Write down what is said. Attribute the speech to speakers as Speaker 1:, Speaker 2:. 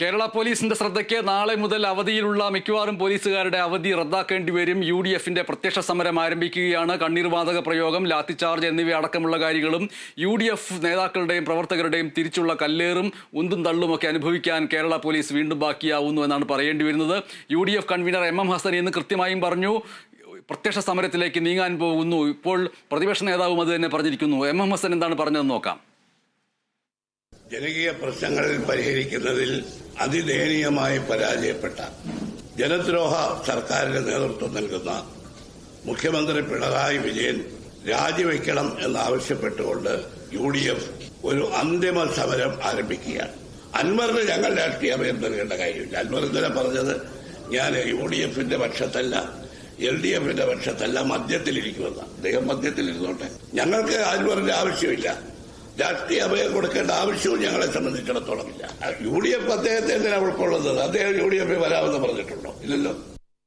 Speaker 1: കേരള പോലീസിന്റെ ശ്രദ്ധയ്ക്ക് നാളെ മുതൽ അവധിയിലുള്ള മിക്കവാറും പോലീസുകാരുടെ അവധി റദ്ദാക്കേണ്ടി വരും. യു ഡി എഫിന്റെ പ്രത്യക്ഷ സമരം ആരംഭിക്കുകയാണ്. കണ്ണീർവാതക പ്രയോഗം ലാത്തിചാർജ് എന്നിവ അടക്കമുള്ള കാര്യങ്ങളും യു ഡി എഫ് നേതാക്കളുടെയും പ്രവർത്തകരുടെയും തിരിച്ചുള്ള കല്ലേറും ഉന്തും തള്ളുമൊക്കെ അനുഭവിക്കാൻ കേരള പോലീസ് വീണ്ടും ബാക്കിയാവുന്നു എന്നാണ് പറയേണ്ടി വരുന്നത്. U D F convener M M Hasan ഇന്ന് കൃത്യമായും പറഞ്ഞു പ്രത്യക്ഷ സമരത്തിലേക്ക് നീങ്ങാൻ പോകുന്നു. ഇപ്പോൾ പ്രതിപക്ഷ നേതാവും അത് തന്നെ പറഞ്ഞിരിക്കുന്നു. എം എം ഹസൻ എന്താണ് പറഞ്ഞതെന്ന് നോക്കാം.
Speaker 2: ജനകീയ പ്രശ്നങ്ങൾ പരിഹരിക്കുന്നതിൽ അതിദയനീയമായി പരാജയപ്പെട്ട ജനദ്രോഹ സർക്കാരിന് നേതൃത്വം നൽകുന്ന മുഖ്യമന്ത്രി പിണറായി വിജയൻ രാജിവെക്കണം എന്നാവശ്യപ്പെട്ടുകൊണ്ട് യു ഡി എഫ് ഒരു അന്തിമ സമരം ആരംഭിക്കുകയാണ്. അൻവറിന് ഞങ്ങൾ രാഷ്ട്രീയ അഭയം നൽകേണ്ട കാര്യമില്ല. അൻവർ ഇന്നലെ പറഞ്ഞത് ഞാൻ യു ഡി എഫിന്റെ പക്ഷത്തല്ല എൽ ഡി എഫിന്റെ പക്ഷത്തല്ല മദ്യത്തിലിരിക്കുമെന്ന് അദ്ദേഹം മധ്യത്തിലിരുന്നോട്ടെ. ഞങ്ങൾക്ക് അൻവറിന്റെ ആവശ്യമില്ല. രാഷ്ട്രീയ അഭയം കൊടുക്കേണ്ട ആവശ്യവും ഞങ്ങളെ സംബന്ധിച്ചിടത്തോളം ഇല്ല. യു ഡി എഫ് അദ്ദേഹത്തെ എന്തിനാണ് ഉൾക്കൊള്ളുന്നത്? അദ്ദേഹം യു ഡി എഫിൽ വരാമെന്ന് പറഞ്ഞിട്ടുണ്ടോ? ഇല്ലല്ലോ.